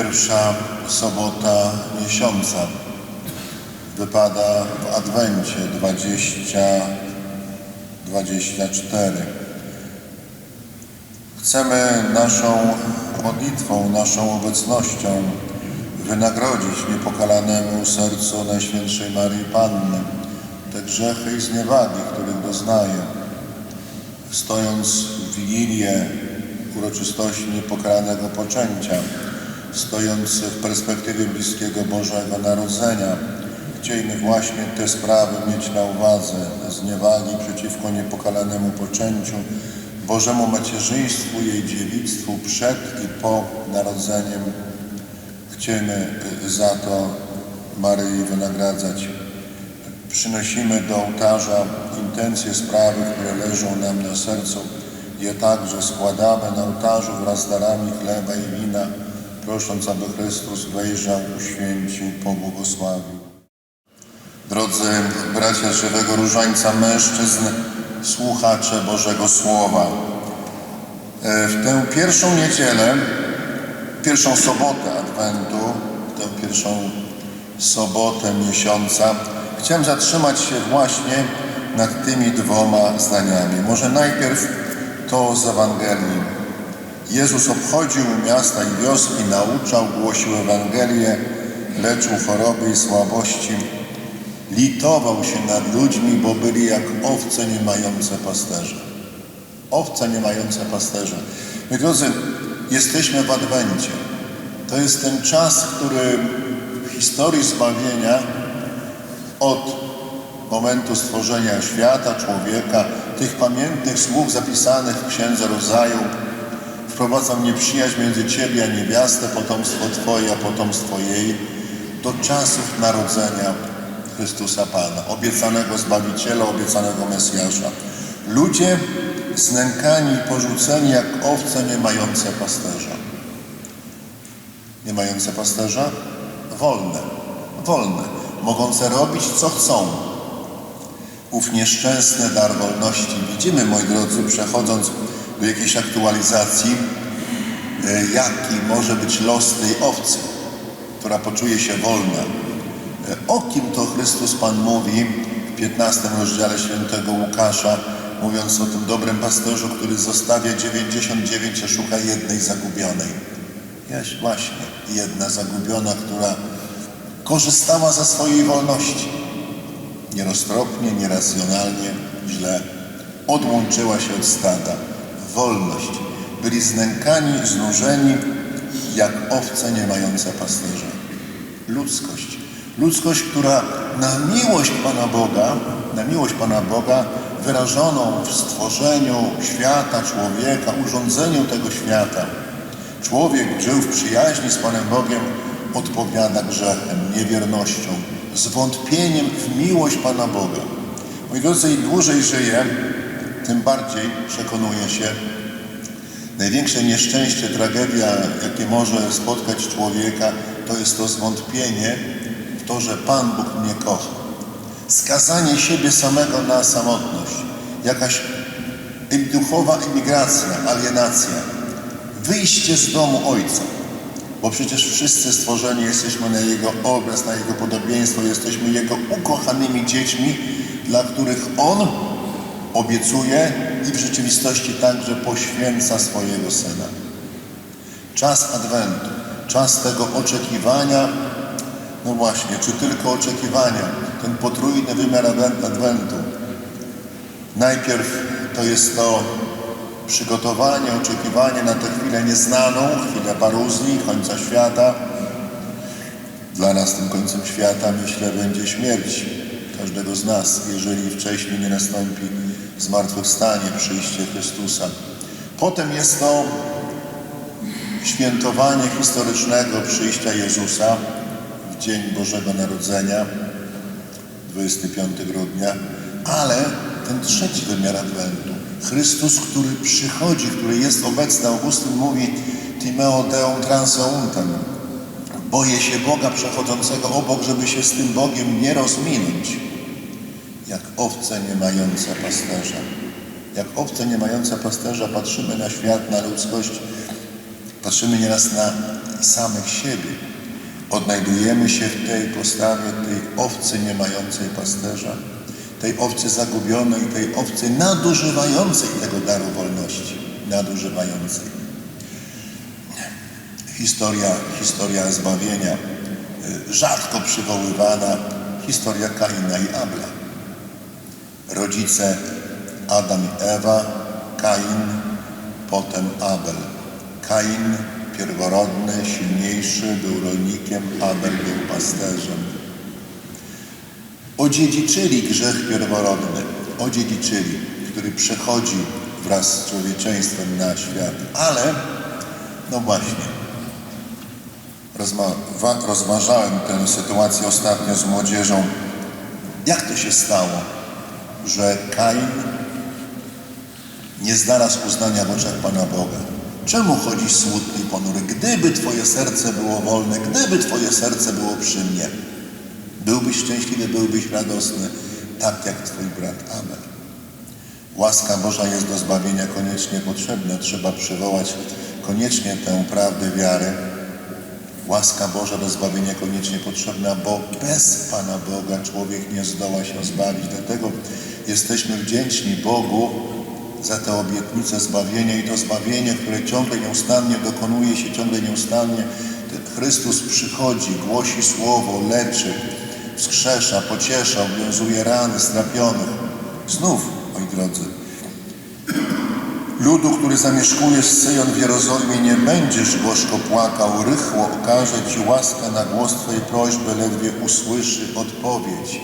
Pierwsza sobota miesiąca wypada w Adwencie 20, 24. Chcemy naszą modlitwą, naszą obecnością wynagrodzić niepokalanemu sercu Najświętszej Maryi Panny te grzechy i zniewagi, których doznaje. Stojąc w Wigilię uroczystości niepokalanego poczęcia, stojąc w perspektywie bliskiego Bożego Narodzenia, chcielibyśmy właśnie te sprawy mieć na uwadze, zniewagi przeciwko niepokalanemu poczęciu, Bożemu macierzyństwu, jej dziewictwu przed i po narodzeniem. Chcemy za to Maryi wynagradzać. Przynosimy do ołtarza intencje sprawy, które leżą nam na sercu. Je także składamy na ołtarzu wraz z darami chleba i wina, prosząc, aby Chrystus wejrzał, uświęcił, pobłogosławił. Drodzy bracia żywego różańca mężczyzn, słuchacze Bożego Słowa. E, W tę pierwszą niedzielę, pierwszą sobotę Adwentu, tę pierwszą sobotę miesiąca, chciałem zatrzymać się właśnie nad tymi dwoma zdaniami. Może najpierw to z Ewangelii. Jezus obchodził miasta i wioski, nauczał, głosił Ewangelię, leczył choroby i słabości. Litował się nad ludźmi, bo byli jak owce nie mające pasterza. Owce nie mające pasterza. My drodzy, jesteśmy w Adwencie. To jest ten czas, który w historii zbawienia od momentu stworzenia świata, człowieka, tych pamiętnych słów zapisanych w Księdze Rodzaju, wprowadzam nieprzyjaźń między Ciebie a niewiastę, potomstwo Twoje, a potomstwo jej, do czasów narodzenia Chrystusa Pana, obiecanego Zbawiciela, obiecanego Mesjasza. Ludzie znękani i porzuceni jak owce nie mające pasterza. Nie mające pasterza? Wolne, wolne, mogące robić co chcą. Ów nieszczęsny dar wolności widzimy, moi drodzy, przechodząc do jakiejś aktualizacji, e, jaki może być los tej owcy, która poczuje się wolna. E, O kim to Chrystus Pan mówi w 15 rozdziale świętego Łukasza, mówiąc o tym dobrym pasterzu, który zostawia 99, a szuka jednej zagubionej. Jest właśnie jedna zagubiona, która korzystała ze swojej wolności. Nieroztropnie, nieracjonalnie, źle. Odłączyła się od stada. Wolność. Byli znękani, znużeni, jak owce nie mające pasterza. Ludzkość. Ludzkość, która na miłość Pana Boga, na miłość Pana Boga wyrażoną w stworzeniu świata, człowieka, urządzeniu tego świata. Człowiek żył w przyjaźni z Panem Bogiem, odpowiada grzechem, niewiernością, zwątpieniem w miłość Pana Boga. Moi drodzy, im dłużej żyje, tym bardziej przekonuje się, największe nieszczęście, tragedia, jakie może spotkać człowieka, to jest to zwątpienie w to, że Pan Bóg mnie kocha. Skazanie siebie samego na samotność, jakaś duchowa emigracja, alienacja, wyjście z domu Ojca. Bo przecież wszyscy stworzeni jesteśmy na Jego obraz, na Jego podobieństwo, jesteśmy Jego ukochanymi dziećmi, dla których On obiecuje i w rzeczywistości także poświęca swojego Syna. Czas Adwentu, czas tego oczekiwania, no właśnie, czy tylko oczekiwania, ten potrójny wymiar Adwen- Adwentu. Najpierw to jest to przygotowanie, oczekiwanie na tę chwilę nieznaną, chwilę paruzji, końca świata. Dla nas tym końcem świata, myślę, będzie śmierć każdego z nas, jeżeli wcześniej nie nastąpi zmartwychwstanie, przyjście Chrystusa. Potem jest to świętowanie historycznego przyjścia Jezusa w Dzień Bożego Narodzenia, 25 grudnia, ale ten trzeci wymiar Adwentu, Chrystus, który przychodzi, który jest obecny, Augustyn mówi Timeo Deum transeuntem, boję się Boga przechodzącego obok, żeby się z tym Bogiem nie rozminąć. Jak owce nie mające pasterza. Jak owce nie mające pasterza patrzymy na świat, na ludzkość, patrzymy nieraz na samych siebie. Odnajdujemy się w tej postawie tej owcy nie mającej pasterza, tej owcy zagubionej, tej owcy nadużywającej tego daru wolności, nadużywającej. Historia, historia zbawienia, y, rzadko przywoływana, historia Kaina i Abla. Rodzice Adam i Ewa, Kain, potem Abel. Kain, pierworodny, silniejszy, był rolnikiem, Abel był pasterzem. Odziedziczyli grzech pierworodny, odziedziczyli, który przechodzi wraz z człowieczeństwem na świat. Ale, no właśnie, rozważałem tę sytuację ostatnio z młodzieżą. Jak to się stało, że Kain nie znalazł uznania w oczach Pana Boga? Czemu chodzisz smutny i ponury? Gdyby Twoje serce było wolne, gdyby Twoje serce było przy mnie, byłbyś szczęśliwy, byłbyś radosny, tak jak Twój brat Abel. Łaska Boża jest do zbawienia koniecznie potrzebna. Trzeba przywołać koniecznie tę prawdę wiary. Łaska Boża do zbawienia koniecznie potrzebna, bo bez Pana Boga człowiek nie zdoła się zbawić. Dlatego jesteśmy wdzięczni Bogu za tę obietnicę zbawienia i to zbawienie, które ciągle nieustannie dokonuje się, ciągle nieustannie Chrystus przychodzi, głosi słowo, leczy, wskrzesza, pociesza, obwiązuje rany strapionych. Znów, moi drodzy, ludu, który zamieszkuje z Syjon w Jerozolimie, nie będziesz gorzko płakał, rychło okaże Ci łaskę na głos Twojej prośby, ledwie usłyszy odpowiedź.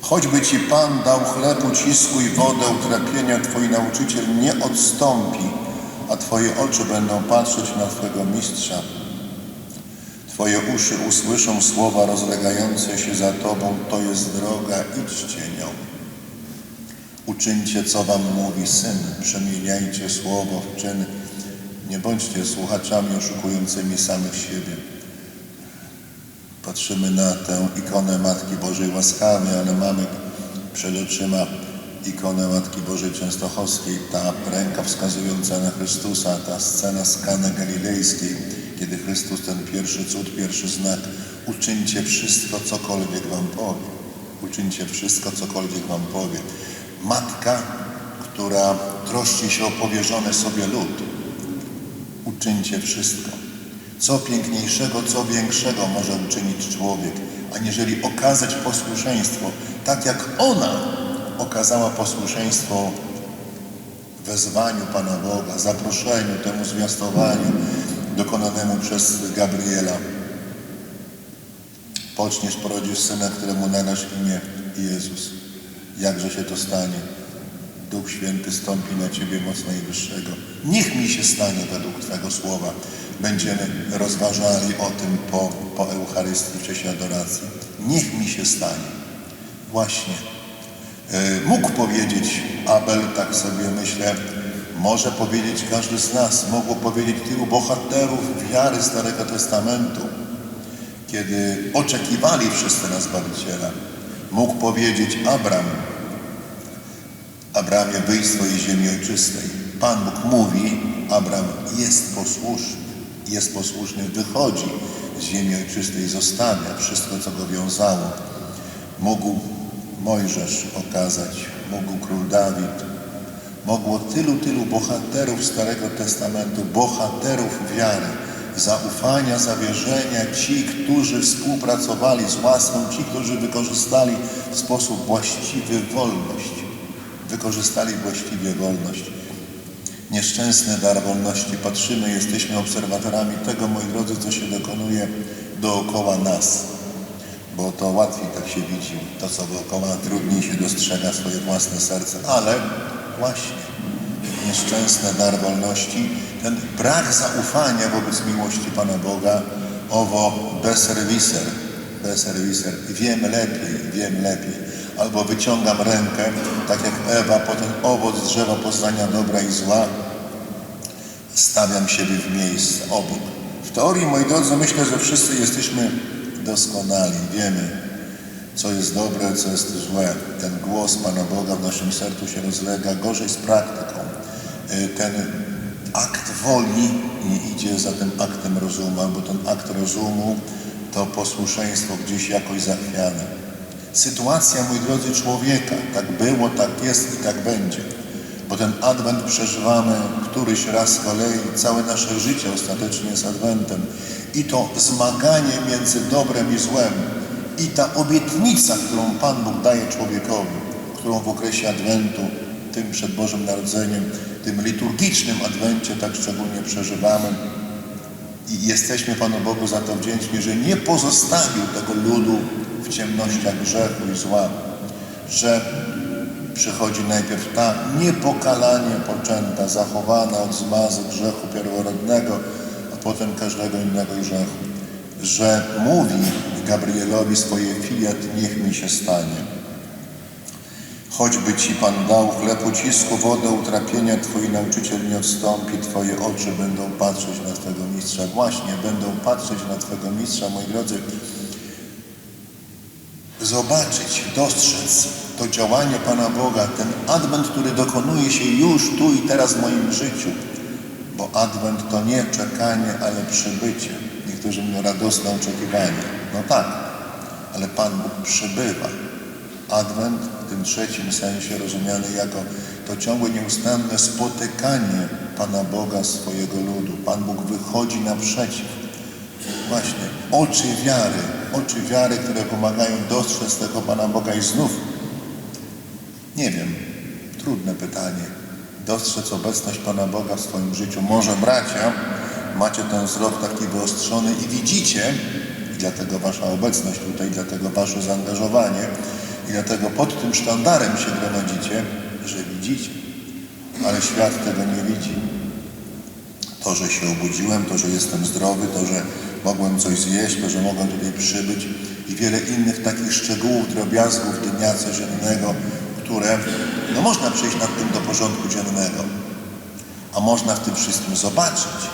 Choćby Ci Pan dał chleb, ucisku i wodę utrapienia, Twój nauczyciel nie odstąpi, a Twoje oczy będą patrzeć na Twojego mistrza. Twoje uszy usłyszą słowa rozlegające się za Tobą, to jest droga, idźcie nią. Uczyńcie, co Wam mówi Syn, przemieniajcie słowo w czyn. Nie bądźcie słuchaczami oszukującymi samych siebie. Patrzymy na tę ikonę Matki Bożej łaskawie, ale mamy przed oczyma ikonę Matki Bożej Częstochowskiej, ta ręka wskazująca na Chrystusa, ta scena z Kany Galilejskiej, kiedy Chrystus ten pierwszy cud, pierwszy znak, uczyńcie wszystko, cokolwiek Wam powie. Uczyńcie wszystko, cokolwiek Wam powie. Matka, która troszczy się o powierzony sobie lud. Uczyńcie wszystko. Co piękniejszego, co większego może uczynić człowiek, aniżeli okazać posłuszeństwo, tak jak ona okazała posłuszeństwo wezwaniu Pana Boga, zaproszeniu, temu zwiastowaniu dokonanemu przez Gabriela. Poczniesz, porodzisz syna, któremu nadasz imię Jezus. Jakże się to stanie? Duch Święty stąpi na Ciebie moc Najwyższego. Niech mi się stanie według Twego słowa. Będziemy rozważali o tym po, po Eucharystii w czasie adoracji. Niech mi się stanie. Właśnie. E, Mógł powiedzieć Abel, tak sobie myślę, może powiedzieć każdy z nas, mogło powiedzieć tylu bohaterów wiary Starego Testamentu, kiedy oczekiwali wszyscy na Zbawiciela. Mógł powiedzieć Abram, Abramie, wyjdź z swojej ziemi ojczystej. Pan Bóg mówi, Abram jest posłuszny, jest posłuszny, wychodzi z ziemi ojczystej, zostawia wszystko, co go wiązało. Mógł Mojżesz okazać, mógł król Dawid, mogło tylu, tylu bohaterów Starego Testamentu, bohaterów wiary, zaufania, zawierzenia, ci, którzy współpracowali z łaską, ci, którzy wykorzystali w sposób właściwy wolność wykorzystali właściwie wolność. Nieszczęsny dar wolności. Patrzymy, jesteśmy obserwatorami tego, moi drodzy, co się dokonuje dookoła nas. Bo to łatwiej tak się widzi. To, co dookoła, trudniej się dostrzega swoje własne serce. Ale właśnie nieszczęsny dar wolności, ten brak zaufania wobec miłości Pana Boga, owo beserwiser, beserwiser. Wiem lepiej, wiem lepiej albo wyciągam rękę, tak jak Ewa, po ten owoc drzewa poznania dobra i zła, stawiam siebie w miejsce obok. W teorii, moi drodzy, myślę, że wszyscy jesteśmy doskonali, wiemy, co jest dobre, co jest złe. Ten głos Pana Boga w naszym sercu się rozlega gorzej z praktyką. Y, Ten akt woli nie idzie za tym aktem rozumu, bo ten akt rozumu to posłuszeństwo gdzieś jakoś zachwiane. Sytuacja, moi drodzy, człowieka. Tak było, tak jest i tak będzie. Bo ten adwent przeżywamy któryś raz z kolei, całe nasze życie ostatecznie jest adwentem. I to zmaganie między dobrem i złem. I ta obietnica, którą Pan Bóg daje człowiekowi, którą w okresie adwentu, tym przed Bożym Narodzeniem, tym liturgicznym adwencie tak szczególnie przeżywamy. I jesteśmy Panu Bogu za to wdzięczni, że nie pozostawił tego ludu w ciemnościach grzechu i zła, że przychodzi najpierw ta niepokalanie poczęta, zachowana od zmazy grzechu pierworodnego, a potem każdego innego grzechu, że mówi Gabrielowi swoje filiat, niech mi się stanie. Choćby Ci Pan dał chleb ucisku, wodę utrapienia, Twój nauczyciel nie odstąpi, Twoje oczy będą patrzeć na Twego mistrza. Właśnie, będą patrzeć na Twego mistrza, moi drodzy. Zobaczyć, dostrzec to działanie Pana Boga, ten adwent, który dokonuje się już tu i teraz w moim życiu. Bo adwent to nie czekanie, ale przybycie. Niektórzy mówią radosne oczekiwanie. No tak, ale Pan Bóg przybywa. Adwent tym trzecim sensie rozumiany jako to ciągłe, nieustanne spotykanie Pana Boga swojego ludu. Pan Bóg wychodzi naprzeciw. Właśnie, oczy wiary, oczy wiary, które pomagają dostrzec tego Pana Boga i znów, nie wiem, trudne pytanie, dostrzec obecność Pana Boga w swoim życiu. Może bracia, macie ten wzrok taki wyostrzony i widzicie, i dlatego Wasza obecność tutaj, dlatego Wasze zaangażowanie, i dlatego pod tym sztandarem się gromadzicie, że widzicie, ale świat tego nie widzi. To, że się obudziłem, to, że jestem zdrowy, to, że mogłem coś zjeść, to, że mogłem tutaj przybyć i wiele innych takich szczegółów, drobiazgów dnia codziennego, które no można przejść nad tym do porządku dziennego, a można w tym wszystkim zobaczyć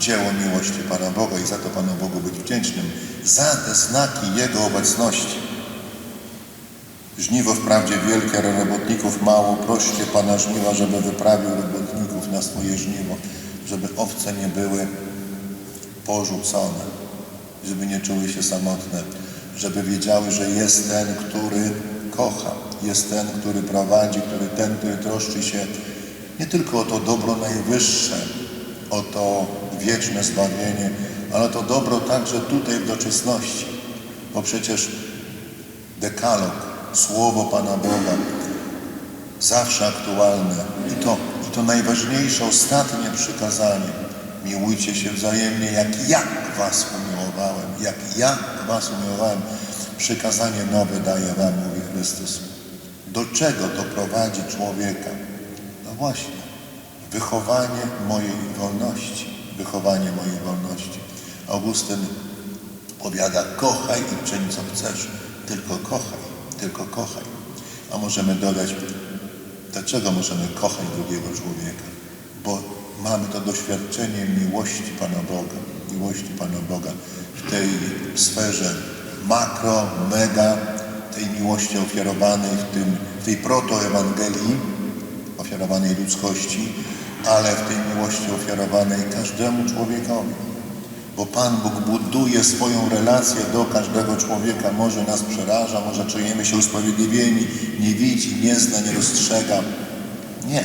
dzieło miłości Pana Boga i za to Panu Bogu być wdzięcznym, za te znaki Jego obecności. Żniwo wprawdzie wielkie, ale robotników mało. Proście Pana żniwa, żeby wyprawił robotników na swoje żniwo, żeby owce nie były porzucone, żeby nie czuły się samotne, żeby wiedziały, że jest ten, który kocha, jest ten, który prowadzi, który ten, który troszczy się nie tylko o to dobro najwyższe, o to wieczne zbawienie, ale to dobro także tutaj w doczesności, bo przecież dekalog, słowo Pana Boga, zawsze aktualne i to, i to najważniejsze, ostatnie przykazanie. Miłujcie się wzajemnie, jak ja was umiłowałem, jak ja was umiłowałem. Przykazanie nowe daję wam, mówi Chrystus. Do czego to prowadzi człowieka? No właśnie, wychowanie mojej wolności, wychowanie mojej wolności. Augustyn powiada, kochaj i czyń co chcesz, tylko kochaj, tylko kochaj. A możemy dodać, dlaczego możemy kochać drugiego człowieka? Bo mamy to doświadczenie miłości Pana Boga, miłości Pana Boga w tej sferze makro, mega, tej miłości ofiarowanej w, tym, w tej protoewangelii, ofiarowanej ludzkości, ale w tej miłości ofiarowanej każdemu człowiekowi. Bo Pan Bóg buduje swoją relację do każdego człowieka. Może nas przeraża, może czujemy się usprawiedliwieni, nie widzi, nie zna, nie dostrzega. Nie.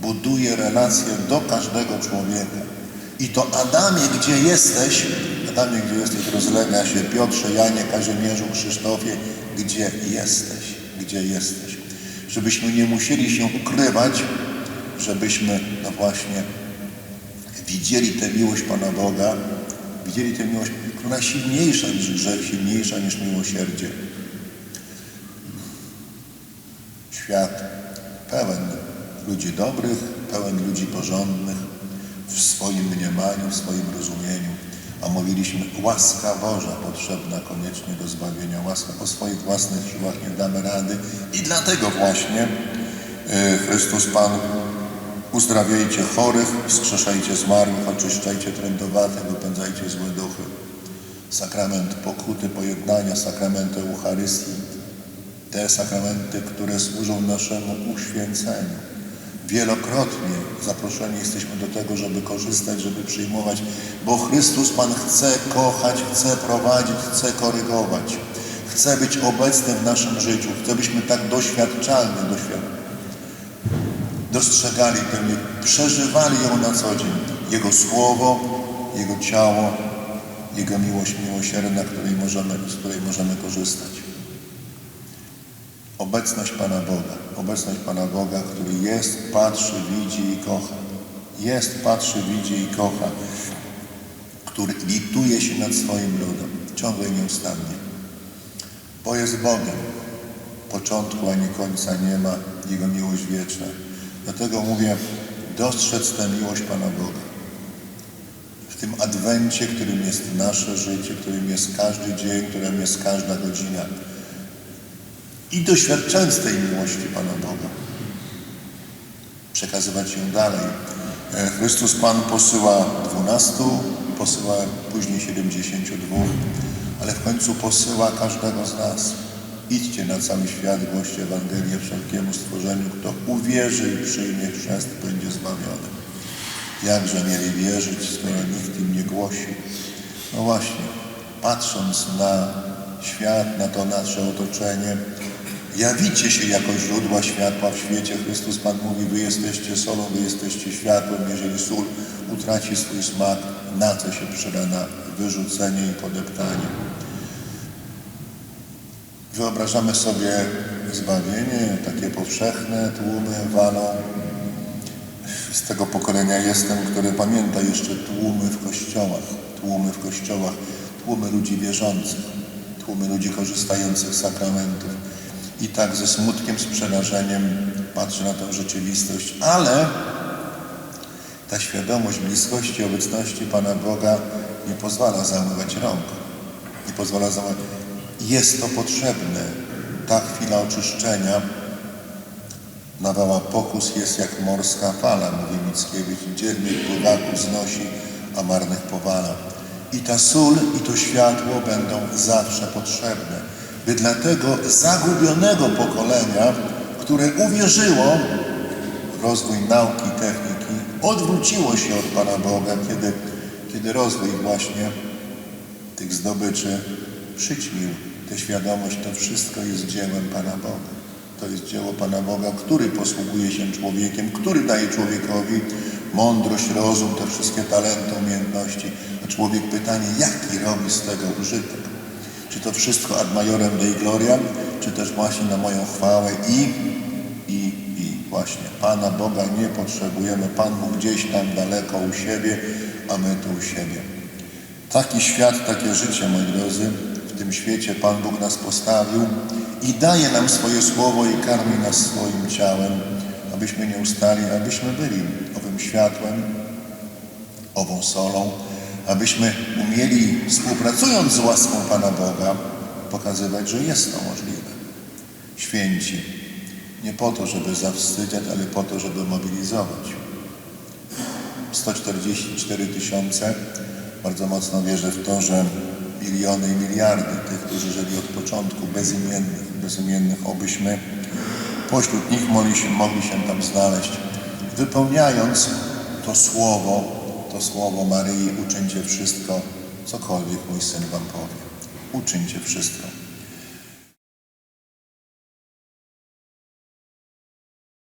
Buduje relację do każdego człowieka. I to Adamie, gdzie jesteś, Adamie, gdzie jesteś, rozlega się Piotrze, Janie, Kazimierzu, Krzysztofie, gdzie jesteś, gdzie jesteś. Żebyśmy nie musieli się ukrywać, żebyśmy, no właśnie, widzieli tę miłość Pana Boga, widzieli tę miłość, która silniejsza niż grzech, silniejsza niż miłosierdzie. Świat pełen ludzi dobrych, pełen ludzi porządnych w swoim mniemaniu, w swoim rozumieniu. A mówiliśmy, łaska Boża potrzebna koniecznie do zbawienia. Łaska po swoich własnych siłach nie damy rady. I dlatego właśnie y, Chrystus Pan uzdrawiajcie chorych, wskrzeszajcie zmarłych, oczyszczajcie trędowatych, wypędzajcie złe duchy. sakrament pokuty, pojednania, sakrament Eucharystii, te sakramenty, które służą naszemu uświęceniu. Wielokrotnie zaproszeni jesteśmy do tego, żeby korzystać, żeby przyjmować, bo Chrystus Pan chce kochać, chce prowadzić, chce korygować, chce być obecny w naszym życiu, chce byśmy tak doświadczalnie doświadczali dostrzegali tę, przeżywali ją na co dzień. Jego słowo, Jego ciało, Jego miłość miłosierna, której możemy, z której możemy korzystać. Obecność Pana Boga, obecność Pana Boga, który jest, patrzy, widzi i kocha. Jest, patrzy, widzi i kocha, który lituje się nad swoim ludem, ciągle nieustannie. Bo jest Bogiem. Początku ani końca nie ma, Jego miłość wieczna. Dlatego mówię, dostrzec tę miłość Pana Boga. W tym adwencie, którym jest nasze życie, którym jest każdy dzień, którym jest każda godzina. I doświadczając tej miłości Pana Boga, przekazywać ją dalej. E, Chrystus Pan posyła dwunastu, posyła później siedemdziesięciu dwóch, ale w końcu posyła każdego z nas. Idźcie na cały świat, głoście Ewangelię wszelkiemu stworzeniu. Kto uwierzy i przyjmie chrzest, będzie zbawiony. Jakże mieli wierzyć, skoro nikt im nie głosi? No właśnie, patrząc na świat, na to nasze otoczenie, jawicie się jako źródła światła w świecie. Chrystus Pan mówi, wy jesteście solą, wy jesteście światłem. Jeżeli sól utraci swój smak, na co się przyda? Na wyrzucenie i podeptanie. Wyobrażamy sobie zbawienie, takie powszechne, tłumy walą. Z tego pokolenia jestem, które pamięta jeszcze tłumy w kościołach, tłumy w kościołach, tłumy ludzi wierzących, tłumy ludzi korzystających z sakramentów. I tak ze smutkiem, z przerażeniem patrzę na tę rzeczywistość, ale ta świadomość bliskości, obecności Pana Boga nie pozwala zamywać rąk. Nie pozwala zamywać jest to potrzebne. Ta chwila oczyszczenia nawała pokus jest jak morska fala, mówi Mickiewicz. Dzielnych pływaków znosi, a marnych powala. I ta sól, i to światło będą zawsze potrzebne, by dla tego zagubionego pokolenia, które uwierzyło w rozwój nauki, techniki, odwróciło się od Pana Boga, kiedy, kiedy rozwój właśnie tych zdobyczy przyćmił tę świadomość, to wszystko jest dziełem Pana Boga. To jest dzieło Pana Boga, który posługuje się człowiekiem, który daje człowiekowi mądrość, rozum, te wszystkie talenty, umiejętności. A człowiek pytanie, jaki robi z tego użytek? Czy to wszystko ad majorem Dei Gloria, czy też właśnie na moją chwałę i, i, i właśnie Pana Boga nie potrzebujemy. Pan Bóg gdzieś tam daleko u siebie, a my tu u siebie. Taki świat, takie życie, moi drodzy, w tym świecie Pan Bóg nas postawił i daje nam swoje słowo i karmi nas swoim ciałem, abyśmy nie ustali, abyśmy byli owym światłem, ową solą, abyśmy umieli, współpracując z łaską Pana Boga, pokazywać, że jest to możliwe. Święci. Nie po to, żeby zawstydziać, ale po to, żeby mobilizować. 144 tysiące. Bardzo mocno wierzę w to, że miliony i miliardy tych, którzy żyli od początku, bezimiennych, bezimiennych, obyśmy pośród nich mogli się, mogli się tam znaleźć, wypełniając to słowo, to słowo Maryi, uczyńcie wszystko, cokolwiek mój syn wam powie. Uczyńcie wszystko.